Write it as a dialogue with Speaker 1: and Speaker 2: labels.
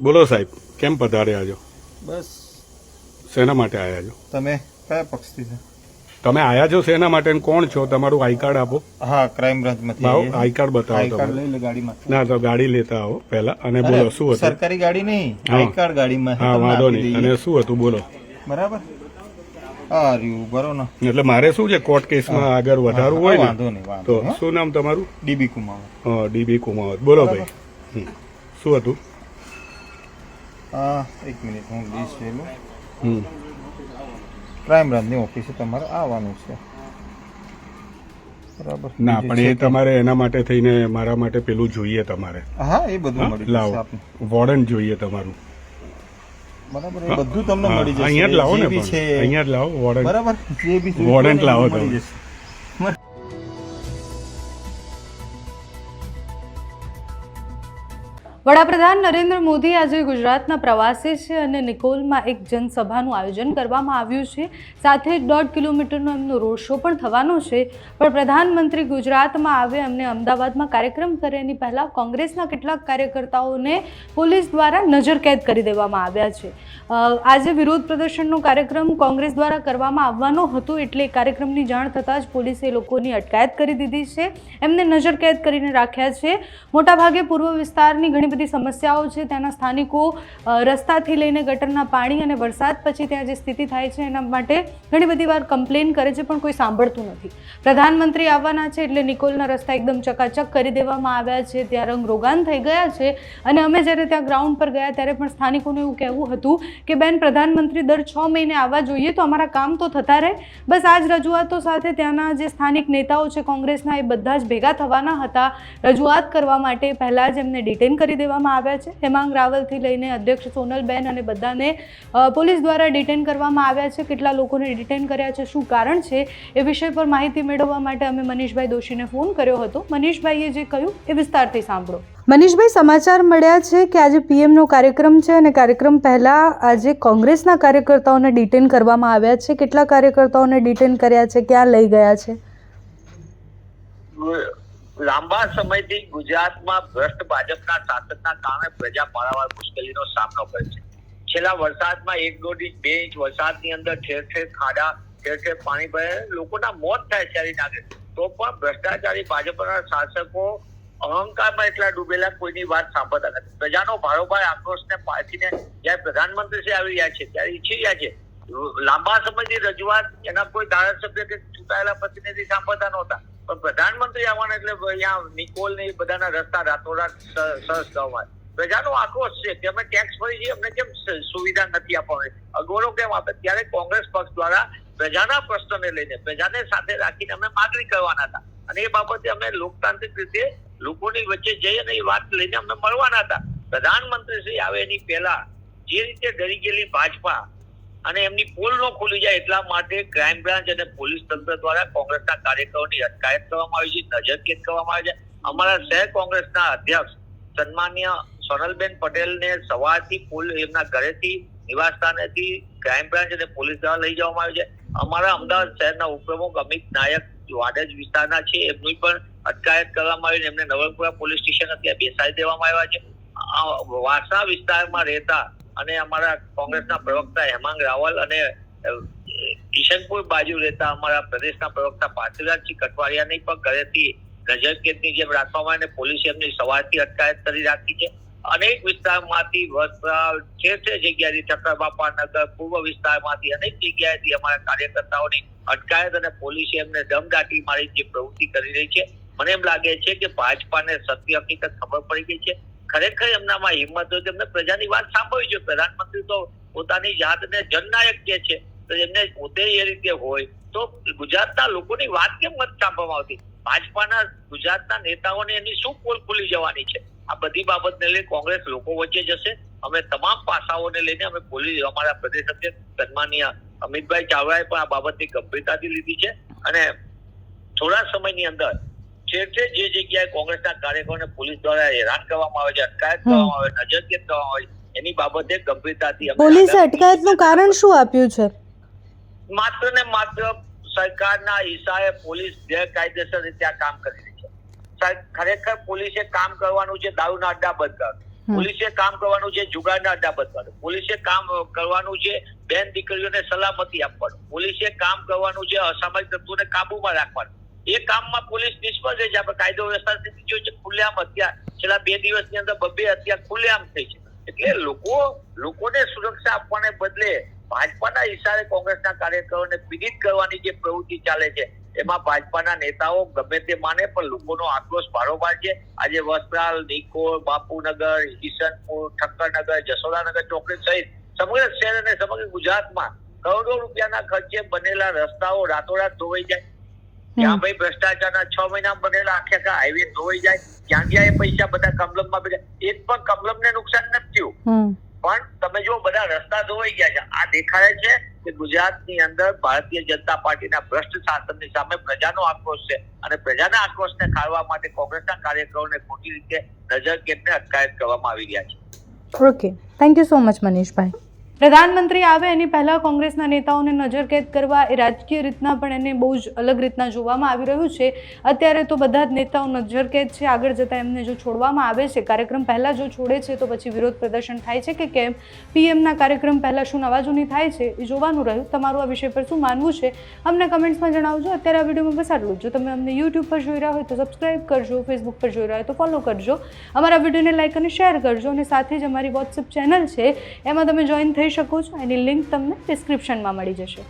Speaker 1: બોલો સાહેબ કેમ પધાર્યા છો?
Speaker 2: બસ.
Speaker 1: શેના માટે આવ્યા છો?
Speaker 2: તમે કયા પક્ષથી છો?
Speaker 1: તમે આયા છો શેના માટે કોણ છો? તમારું આઈ કાર્ડ આપો.
Speaker 2: હા ક્રાઇમ બ્રાન્ચમાંથી.
Speaker 1: આઈ કાર્ડ બતાવો
Speaker 2: આઈ કાર્ડ
Speaker 1: તમે
Speaker 2: લઈ લે ગાડીમાં
Speaker 1: ના તો ગાડી લેતા આવો પહેલા અને બોલો શું હતું?
Speaker 2: સરકારી ગાડી નહીં આઈ કાર્ડ ગાડીમાં
Speaker 1: હા વાંધો નહીં. અને શું હતું? બોલો.
Speaker 2: બરાબર?
Speaker 1: એટલે મારે શું છે? કોર્ટ કેસમાં આગળ વધારવું હોય
Speaker 2: વાંધો
Speaker 1: ને
Speaker 2: નહીં
Speaker 1: તો શું નામ તમારું?
Speaker 2: DB Kumar
Speaker 1: DB Kumawat. બોલો ભાઈ. શું હતું?
Speaker 2: એક મિનિટ હું લિસ્ટ લઈ લઉં. ક્રાઇમ બ્રાન્ચની ઓફિસે તમારે આવવાનું છે. બરાબર.
Speaker 1: ના પણ એ તમારે એના માટે થઈને મારા માટે પેલું જોઈએ તમારે.
Speaker 2: હા એ બધું મળી જશે
Speaker 1: લાવો.
Speaker 2: આપને.
Speaker 1: વોર્ડન જોઈએ તમારું.
Speaker 2: બરાબર એ બધું તમને મળી જશે.
Speaker 1: અહીંયા જ લાવો ને
Speaker 2: છે.
Speaker 1: અહીંયા જ લાવો વોર્ડન
Speaker 2: બરાબર જે બી જોઈતું
Speaker 1: વોર્ડન્ટ
Speaker 2: હોય ને
Speaker 1: લાવો
Speaker 2: મળી. જશે.
Speaker 3: વડાપ્રધાન નરેન્દ્ર મોદી આજે ગુજરાતના પ્રવાસે છે અને નિકોલમાં એક જનસભાનું આયોજન કરવામાં આવ્યું છે. સાથે દોઢ કિલોમીટરનો એમનો રોડ શો પણ થવાનો છે. પણ પ્રધાનમંત્રી ગુજરાતમાં આવે એમને અમદાવાદમાં કાર્યક્રમ કરે એની પહેલાં કોંગ્રેસના કેટલાક કાર્યકર્તાઓને પોલીસ દ્વારા નજરકેદ કરી દેવામાં આવ્યા છે. આજે વિરોધ પ્રદર્શનનો કાર્યક્રમ કોંગ્રેસ દ્વારા કરવામાં આવવાનો હતો એટલે કાર્યક્રમની જાણ થતાં જ પોલીસે લોકોની અટકાયત કરી દીધી છે. એમને નજરકેદ કરીને રાખ્યા છે. મોટાભાગે પૂર્વ વિસ્તારની ઘણી બધી સમસ્યાઓ છે, ત્યાંના સ્થાનિકો રસ્તાથી લઈને ગટરના પાણી અને વરસાદ પછી ત્યાં જે સ્થિતિ થાય છે, એના માટે ઘણી બધી વાર કમ્પ્લેન કરે છે, પણ કોઈ સાંભળતું નથી. પ્રધાનમંત્રી આવવાના છે, એટલે નિકોલના રસ્તા એકદમ ચકાચક કરી દેવામાં આવ્યા છે, ત્યાં રંગરોગાન થઈ ગયા છે અને અમે જ્યારે ત્યાં ગ્રાઉન્ડ પર ગયા ત્યારે પણ સ્થાનિકોનું એવું કહેવું હતું કે, બેન, પ્રધાનમંત્રી દર છ મહિને આવવા જોઈએ તો અમારા કામ તો થતા રહે. બસ આ જ રજૂઆતો સાથે ત્યાંના જે સ્થાનિક નેતાઓ છે, કોંગ્રેસના, એ બધા જ ભેગા થવાના હતા. રજૂઆત કરવા માટે પહેલાં જ એમને ડિટેન કરી દેવામાં આવ્યા છે. હેમાંગ રાવલથી લઈને અધ્યક્ષ સોનલબેન અને બધાને પોલીસ દ્વારા ડિટેન કરવામાં આવ્યા છે. કેટલા લોકોને ડિટેન કર્યા છે શું કારણ છે એ વિષય પર માહિતી મેળવવા માટે અમે મનીષભાઈ દોશીને ફોન કર્યો હતો. મનીષભાઈએ જે કહ્યું એ વિસ્તારથી સાંભળો. મનીષભાઈ સમાચાર મળ્યા છે કે આજે પીએમનો કાર્યક્રમ છે અને કાર્યક્રમ પહેલાં આજે કોંગ્રેસના કાર્યકર્તાઓને ડિટેન કરવામાં આવ્યા છે. કેટલા કાર્યકર્તાઓને ડિટેન કર્યા છે ક્યાં લઈ ગયા છે?
Speaker 4: લાંબા સમયથી ગુજરાતમાં ભ્રષ્ટ ભાજપના શાસનના કારણે પ્રજા પારાવાર મુશ્કેલીનો સામનો કરે છે. છેલ્લા વરસાદમાં એક દોઢ ઇંચ, બે ઇંચ વરસાદની અંદર ઠેર ઠેર ખાડા, ઠેર ઠેર પાણી ભરે લોકોના મોત થાય ત્યારે નાગરિક તો પણ ભ્રષ્ટાચારી ભાજપના શાસકો અહંકારમાં એટલા ડૂબેલા કોઈની વાત સાંભળતા નથી. પ્રજાનો ભારોભાર આક્રોશને પારખીને જ્યારે પ્રધાનમંત્રી શ્રી આવી રહ્યા છે, ત્યારે ઈચ્છી રહ્યા છે. લાંબા સમયની રજૂઆત એના કોઈ ધારાસભ્ય કે ચૂંટાયેલા પ્રતિનિધિ સાંભળતા નહોતા. પ્રધાનમંત્રી આવવાના એટલે અહીંયા નિકોલ ને બધાના રસ્તા રાતોરાત સરસ કરવા પ્રજાનો આક્રોશ છે. કે અમે ટેક્સ ભરી છીએ અમને કેમ સુવિધા નથી આપવાની અગવડો કેમ આપે? ત્યારે કોંગ્રેસ પક્ષ દ્વારા પ્રજાના પ્રશ્નોને લઈને, પ્રજાને સાથે રાખીને અમે માગણી કરવાના હતા. અને એ બાબતે અમે લોકતાંત્રિક રીતે લોકોની વચ્ચે જઈ અને એ વાત લઈને અમે મળવાના હતા. પ્રધાનમંત્રી શ્રી આવે એની પહેલા જે રીતે ડરી ગયેલી ભાજપા અને એમની પોલ ન ખુલી જાય એટલા માટે ક્રાઇમ બ્રાન્ચ અને પોલીસ તંત્ર દ્વારા કોંગ્રેસના કાર્યકરોની અટકાયત કરવામાં આવી છે નજરકેદ કરવામાં આવી છે. અમારા શહેર કોંગ્રેસના અધ્યક્ષ સન્માન્ય સોનલબેન પટેલને સવારથી એમના ઘરેથી, નિવાસસ્થાનેથી ક્રાઇમ બ્રાન્ચ અને પોલીસ દ્વારા લઈ જવામાં આવ્યું છે. અમારા અમદાવાદ શહેરના ઉપપ્રમુખ અમિત નાયક વાડજ વિસ્તારના છે. એમની પણ અટકાયત કરવામાં આવી એમને નવલપુરા પોલીસ સ્ટેશન અત્યારે બેસાડી દેવામાં આવ્યા છે. આ વાસા વિસ્તારમાં રહેતા અને અમારા કોંગ્રેસના પ્રવક્તા હેમાંગ રાવલ અને કિશનપુર બાજુ રહેતા અમારા પ્રદેશના પ્રવક્તા પાર્થિવરાજસિંહ કટવારિયાની પણ ઘરેથી નજર કેદની જેમ રાખવામાં અને પોલીસે એમની સવારથી અટકાયત કરી રાખી છે. અનેક વિસ્તારમાંથી વસ્ત્રાલ ઠેર ઠેર જગ્યાએથી ચક્રબાપા નગર પૂર્વ વિસ્તારમાંથી અનેક જગ્યાએથી અમારા કાર્યકર્તાઓની અટકાયત અને પોલીસે એમને દમદાટી મારી જે પ્રવૃત્તિ કરી રહી છે. મને એમ લાગે છે કે ભાજપાને સત્ય હકીકત ખબર પડી ગઈ છે. ખરેખર એમનામાં હિંમત હોય તેમને પ્રજાની વાત સાંભળવી જોઈએ. પ્રધાનમંત્રી તો પોતાની જાતને જનનાયક કે છે, તો એમને પોતે એ રીતે હોય તો ગુજરાતના લોકોની વાત કેમ મત સાંભળવામાં આવતી? ભાજપાના ગુજરાતના નેતાઓને એની શું પોલ ખુલી જવાની છે? આ બધી બાબતને લઈને કોંગ્રેસ લોકો વચ્ચે જશે. અમે તમામ પાસાઓને લઈને અમે પોલીસ અમારા પ્રદેશ અધ્યક્ષ સન્માનીય અમિતભાઈ ચાવડાએ પણ આ બાબતની ગંભીરતાથી લીધી છે. અને થોડા સમયની અંદર ઠેર જે જગ્યાએ કોંગ્રેસના કાર્યકરોને પોલીસ દ્વારા હેરાન કરવામાં આવે છે અટકાયત કરવામાં આવે નજરકેદ કરવામાં આવે એની બાબતે ગંભીરતાથી
Speaker 3: પોલીસે અટકાયતનું કારણ શું આપ્યું છે?
Speaker 4: માત્ર ને માત્ર સરકારના હિસાબે પોલીસ ગેરકાયદેસર રીતે આ કામ કરી રહી છે. ખરેખર પોલીસે કામ કરવાનું છે દારૂના અડ્ડા બંધ કરવા પોલીસે કામ કરવાનું છે જુગારના અડ્ડા બંધ પોલીસે કામ કરવાનું છે બેન દીકરીઓને સલામતી આપવાનું. પોલીસે કામ કરવાનું છે અસામાજિક તત્વોને કાબુમાં રાખવાનું. એ કામમાં પોલીસ નિષ્ફળ છે. આપણે કાયદો વ્યવસ્થા સ્થિતિ જોઈ છે. ખુલ્લેઆમ હત્યા છેલ્લા બે દિવસની અંદર બબ્બે હત્યા ખુલ્લેઆમ થઈ છે. એટલે લોકો, લોકોને સુરક્ષા આપવાને બદલે ભાજપાના ઈશારે કોંગ્રેસના કાર્યકરોને પીડિત કરવાની જે પ્રવૃત્તિ ચાલે છે, એમાં ભાજપાના નેતાઓ ગમે તે માને, પણ લોકોનો આક્રોશ બારોબાર છે. આજે વસ્ત્રાલ, નિકોલ, બાપુનગર ઈશનપુર ઠક્કરનગર, જસોદાનગર ચોકડી સહિત સમગ્ર શહેર અને સમગ્ર ગુજરાતમાં કરોડો રૂપિયાના ખર્ચે બનેલા રસ્તાઓ રાતોરાત ધોવાઈ જાય. ત્યાં ભાઈ ભ્રષ્ટાચારના છ મહિના બનેલા આખે આખા હાઈવે ધોવાઈ જાય જ્યાં જ્યાં એ પૈસા બધા કમલમમાં એક પણ કમલમને નુકસાન નથી થયું. પણ તમે જો બધા રસ્તા ધોવાઈ ગયા છે. આ દેખાડે છે કે ગુજરાતની અંદર ભારતીય જનતા પાર્ટીના ભ્રષ્ટ શાસનની સામે પ્રજાનો આક્રોશ છે અને પ્રજાના આક્રોશને ખાળવા માટે કોંગ્રેસના કાર્યકરોને ખોટી રીતે નજર કેદને અટકાયત કરવામાં આવી રહ્યા છે.
Speaker 3: Okay thank you so much Manishbhai પ્રધાનમંત્રી આવે એની પહેલાં કોંગ્રેસના નેતાઓને નજરકેદ કરવા એ રાજકીય રીતના પણ એને બહુ જ અલગ રીતના જોવામાં આવી રહ્યું છે. અત્યારે તો બધા જ નેતાઓ નજરકેદ છે. આગળ જતાં એમને જો છોડવામાં આવે છે, કાર્યક્રમ પહેલાં જો છોડે છે, તો પછી વિરોધ પ્રદર્શન થાય છે કે કેમ? પીએમના કાર્યક્રમ પહેલાં શું નવાજૂની થાય છે એ જોવાનું રહ્યું. તમારું આ વિષય પર શું માનવું છે? અમને કમેન્ટ્સમાં જણાવજો. અત્યારે આ વિડીયોમાં બસ આટલું જો. તમે અમને યુટ્યુબ પર જોઈ રહ્યા હોય તો સબસ્ક્રાઇબ કરજો, ફેસબુક પર જોઈ રહ્યા હોય તો ફોલો કરજો. અમારા વિડીયોને લાઇક અને શેર કરજો અને સાથે જ અમારી વોટ્સઅપ ચેનલ છે. એમાં તમે જોઈન થઈ શકો છો. એની લિંક તમને ડિસ્ક્રિપ્શનમાં મળી જશે.